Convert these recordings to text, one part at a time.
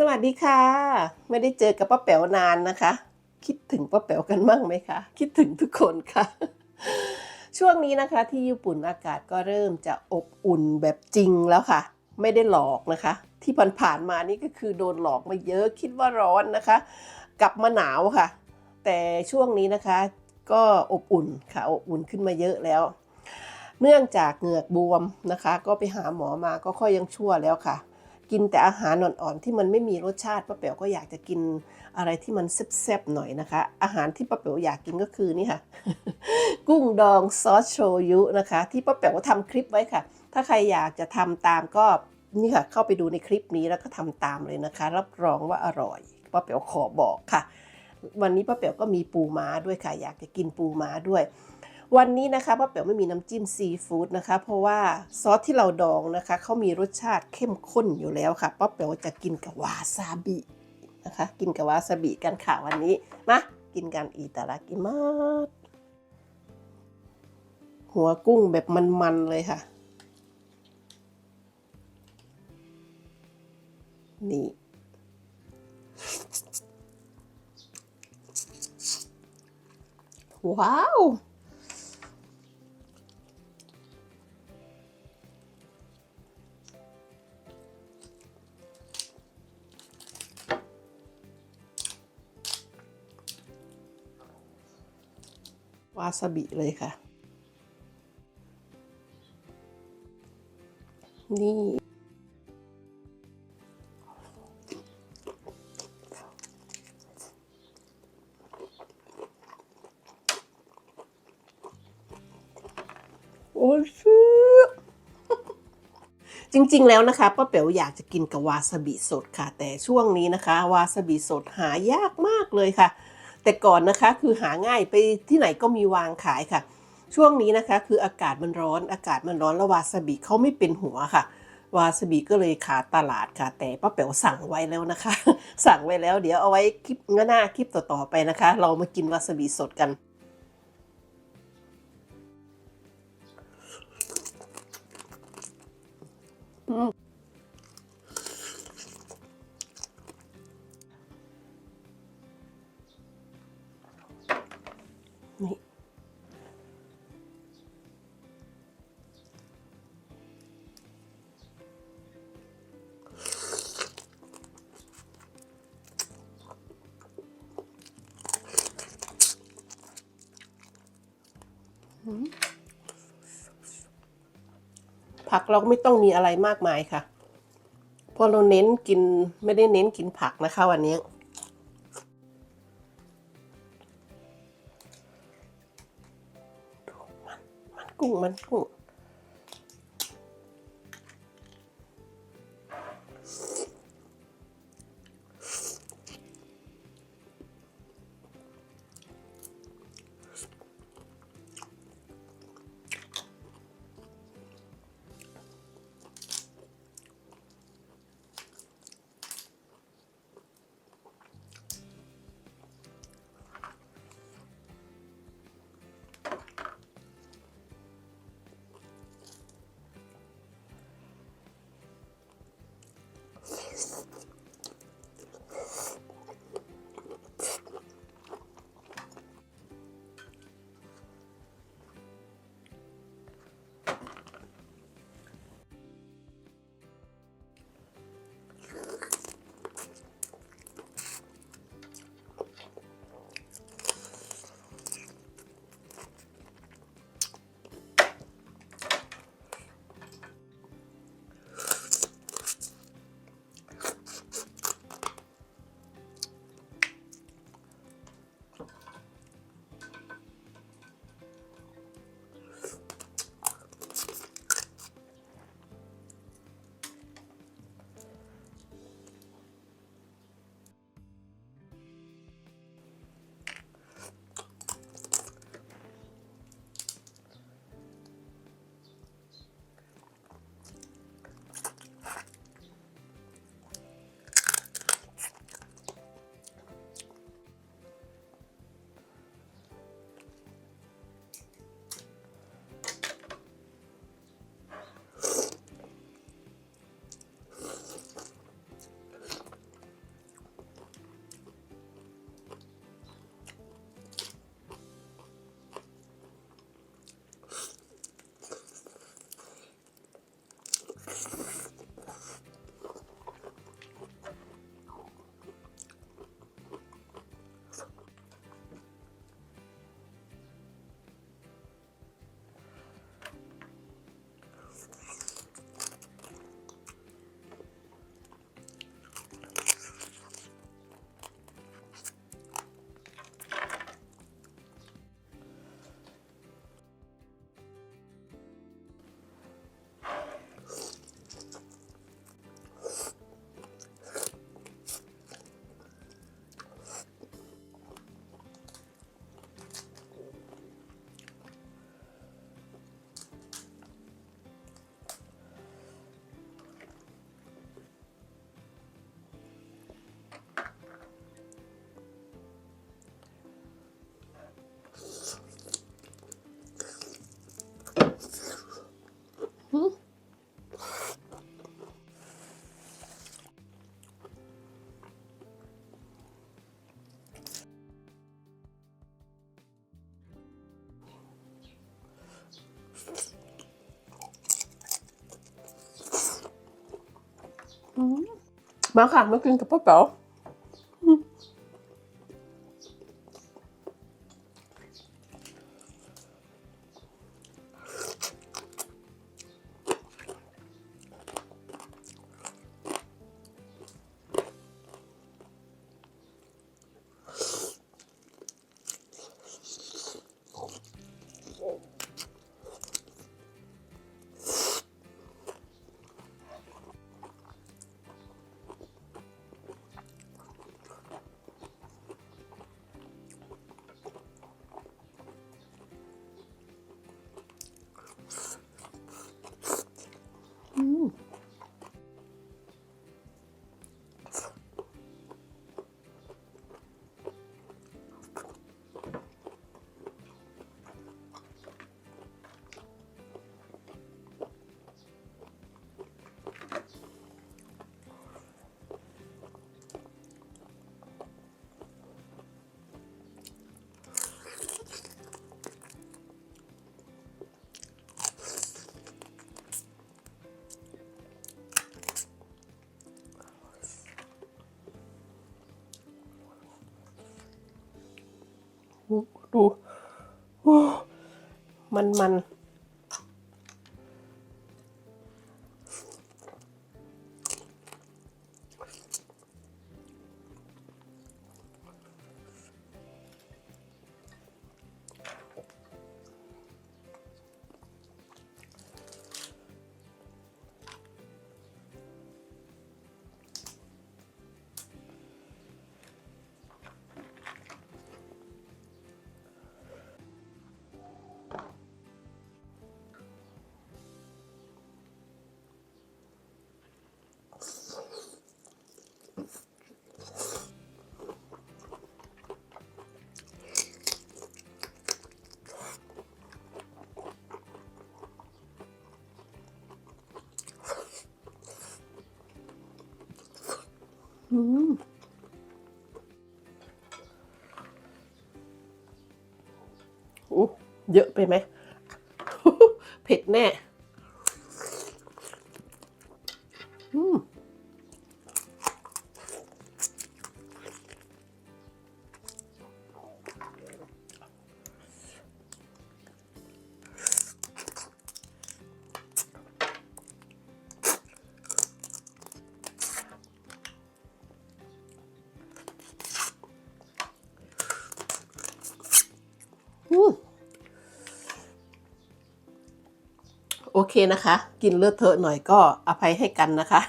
สวัสดีค่ะ ไม่ได้เจอกับป้าแป๋วนานนะคะ คิดถึงป้าแป๋วกันบ้างไหมคะ คิดถึงทุกคนค่ะ ช่วงนี้นะคะที่ญี่ปุ่นอากาศก็เริ่มจะอบอุ่นแบบจริงแล้วค่ะ ไม่ได้หลอกนะคะ ที่ผ่านๆมานี่ก็คือโดนหลอกมาเยอะคิดว่าร้อนนะคะ กลับมาหนาวค่ะ แต่ช่วงนี้นะคะ ก็อบอุ่นค่ะอบอุ่นขึ้นมาเยอะแล้ว เนื่องจากเหงือกบวมนะคะ ก็ไปหาหมอมาก็ค่อยยังชั่วแล้วค่ะ กินแต่อาหารอ่อนๆที่มันไม่มีรสชาติป้าแป๋วก็อยากจะกินอะไรที่มันแซ่บๆหน่อยนะคะ อาหารที่ป้าแป๋วอยากกินก็คือนี่ค่ะ กุ้งดองซอสโชยุนะคะ ที่ป้าแป๋วทำคลิปไว้ค่ะ ถ้าใครอยากจะทำตามก็นี่ค่ะ เข้าไปดูในคลิปนี้แล้วก็ทำตามเลยนะคะ รับรองว่าอร่อยป้าแป๋วขอบอกค่ะ วันนี้ป้าแป๋วก็มีปูม้าด้วยค่ะ อยากจะกินปูม้าด้วย วันนี้นะคะป้าแป๋วไม่มีน้ำจิ้มซีฟู้ดนะคะ เพราะว่าซอสที่เราดองนะคะเขามีรสชาติเข้มข้นอยู่แล้วค่ะป้าแป๋วจะกินกับวาซาบินะคะ กินกับวาซาบิกันค่ะวันนี้มากินกันอีตาลากิมาสหัวกุ้งแบบมันๆเลยค่ะ นี่ว้าว ซาบิเลยค่ะ นี่ โอ้ยชื่อจริงๆ แล้วนะคะป้าเป๋วอยากจะกินกับวาซาบิสดค่ะ แต่ช่วงนี้นะคะ วาซาบิสดหายากมากเลยค่ะ แต่ก่อนนะคะคือหาง่ายไปที่ไหนก็มีวางขายค่ะ ช่วงนี้นะคะคืออากาศมันร้อนอากาศมันร้อนแล้ววาซาบิเขาไม่เป็นหัวค่ะ วาซาบิก็เลยขาดตลาดค่ะ แต่ป้าเป๋วสั่งไว้แล้วนะคะ สั่งไว้แล้วเดี๋ยวเอาไว้คลิปหน้าคลิปต่อๆไปนะคะ เรามากินวาซาบิสดกันนี่ ผักเราก็ไม่ต้องมีอะไรมากมายค่ะ เพราะเราเน้นกินไม่ได้เน้นกินผักนะคะวันนี้ มันกุ้งมันกุ้ง มาค่ะมากินกับป้าเป๋า ดูมันมัน อืมโอ้เยอะไปไหม เผ็ดแน่ โอเคนะคะ กินเลอะเทอะหน่อยก็อภัยให้กันนะคะ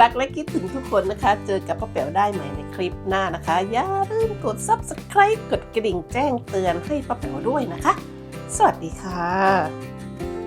รักและคิดถึงทุกคนนะคะ เจอกับป้าแป๋วได้ใหม่ในคลิปหน้านะคะ อย่าลืมกด subscribe กดกระดิ่งแจ้งเตือนให้ป้าแป๋วด้วยนะคะ สวัสดีค่ะ